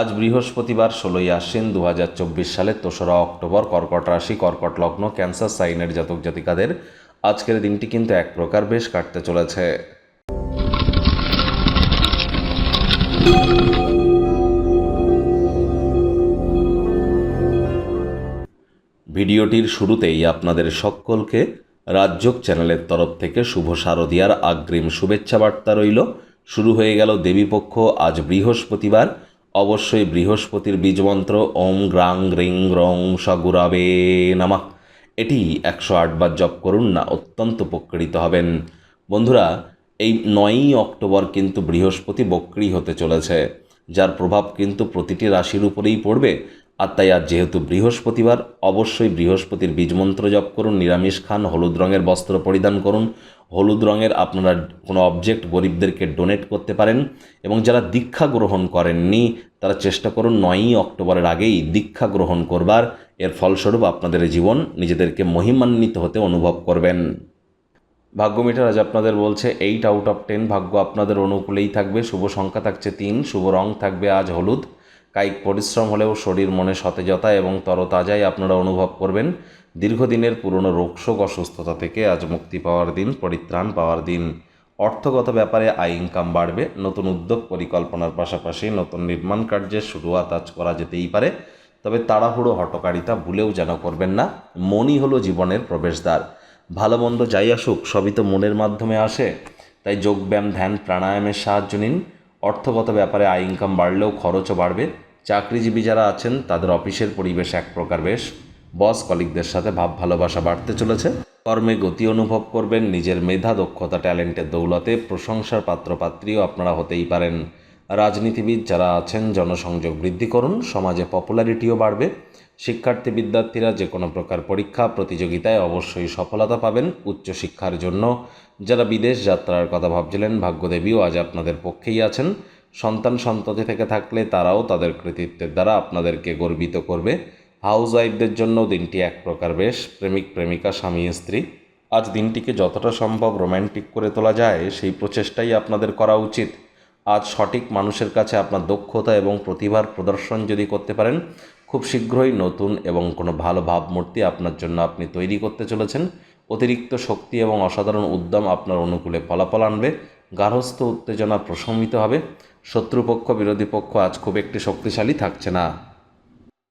আজ বৃহস্পতিবার, ষোলোই আশ্বিন দু হাজার চব্বিশ সালের দোসরা অক্টোবর, কর্কট রাশি, কর্কট লগ্ন, ক্যান্সার, সাইনের জাতক জাতিকাদের। আজকের দিনটি কিন্তু এক প্রকার বেশ কাটতে চলেছে। ভিডিওটির শুরুতেই আপনাদের সকলকে রাজ্যক চ্যানেলের তরফ থেকে শুভ শারদিয়ার আগ্রিম শুভেচ্ছা বার্তা রইল। শুরু হয়ে গেল দেবীপক্ষ। আজ বৃহস্পতিবার অবশ্যই বৃহস্পতির বীজমন্ত্র, ওম গ্রাং রিং রং সগুরাবে নামা। এটি একশো আটবার জপ করুন না, অত্যন্ত উপকৃত হবেন। বন্ধুরা, এই নয়ই অক্টোবর কিন্তু বৃহস্পতি বক্রি হতে চলেছে, যার প্রভাব কিন্তু প্রতিটি রাশির উপরেই পড়বে। আর তাই আজ যেহেতু বৃহস্পতিবার, অবশ্যই বৃহস্পতির বীজমন্ত্র জপ করুন, নিরামিষ খান, হলুদ রঙের বস্ত্র পরিধান করুন। হলুদ রঙের আপনারা কোনো অবজেক্ট গরিবদেরকে ডোনেট করতে পারেন এবং যারা দীক্ষা গ্রহণ করেননি, তারা চেষ্টা করুন নয়ই অক্টোবরের আগেই দীক্ষা গ্রহণ করবার। এর ফলস্বরূপ আপনাদের জীবন নিজেদেরকে মহিমান্বিত হতে অনুভব করবেন। ভাগ্য মিটার আজ আপনাদের বলছে এইট আউট অফ টেন ভাগ্য আপনাদের অনুকূলেই থাকবে। শুভ সংখ্যা থাকছে তিন, শুভ রং থাকবে আজ হলুদ। কায়িক পরিশ্রম হলেও শরীর মনে সতেজতা এবং তরতাজাই আপনারা অনুভব করবেন। দীর্ঘদিনের পুরনো রোগশোক অসুস্থতা থেকে আজ মুক্তি পাওয়ার দিন, পরিত্রাণ পাওয়ার দিন। অর্থগত ব্যাপারে আয় ইনকাম বাড়বে। নতুন উদ্যোগ পরিকল্পনার পাশাপাশি নতুন নির্মাণ কার্যের শুরুয়াত আজ করা যেতেই পারে। তবে তাড়াহুড়ো, হটকারিতা ভুলেও যেন করবেন না। মনই হলো জীবনের প্রবেশদ্বার। ভালো মন্দ যাই আসুক, সবই তো মনের মাধ্যমে আসে। তাই যোগব্যায়াম ধ্যান, প্রাণায়ামের সাহায্য নিন। অর্থগত ব্যাপারে আয় ইনকাম বাড়লেও খরচও বাড়বে। চাকরিজীবী যারা আছেন, তাদের অফিসের পরিবেশ এক প্রকার বেশ। বস কলিকদের সাথে ভাব ভালোবাসা বাড়তে চলেছে। কর্মে গতি অনুভব করবেন, নিজের মেধা, দক্ষতা, ট্যালেন্টের দৌলতে প্রশংসার পাত্রপাত্রীও আপনারা হতেই পারেন। রাজনীতিবিদ যারা আছেন, জনসংযোগ বৃদ্ধি করুন, সমাজে পপুলারিটিও বাড়বে। শিক্ষার্থী বিদ্যার্থীরা যে কোনো প্রকার পরীক্ষা, প্রতিযোগিতায় অবশ্যই সফলতা পাবেন উচ্চশিক্ষার জন্য। যারা বিদেশ যাত্রার কথা ভাবছিলেন, ভাগ্যদেবীও আজ আপনাদের পক্ষেই আছেন। সন্তান সন্ততি থেকে থাকলে তারাও তাদের কৃতিত্বের দ্বারা আপনাদেরকে গর্বিত করবে। হাউস ওয়াইফদের জন্য দিনটি এক প্রকার বেশ, প্রেমিক, প্রেমিকা, স্বামী, স্ত্রী। আজ দিনটিকে যতটা সম্ভব রোম্যান্টিক করে তোলা যায়, সেই প্রচেষ্টাই আপনাদের করা উচিত। আজ সঠিক মানুষের কাছে আপনার দক্ষতা এবং প্রতিভার প্রদর্শন যদি করতে পারেন খুব শীঘ্রই নতুন এবং কোনো ভালো ভাবমূর্তি আপনার জন্য আপনি তৈরি করতে চলেছেন। অতিরিক্ত শক্তি এবং অসাধারণ উদ্যম আপনার অনুকূলে ফলাফল আনবে। গার্হস্থ্য উত্তেজনা প্রশমিত হবে। শত্রুপক্ষ, বিরোধী পক্ষ আজ খুব একটি শক্তিশালী থাকছে না।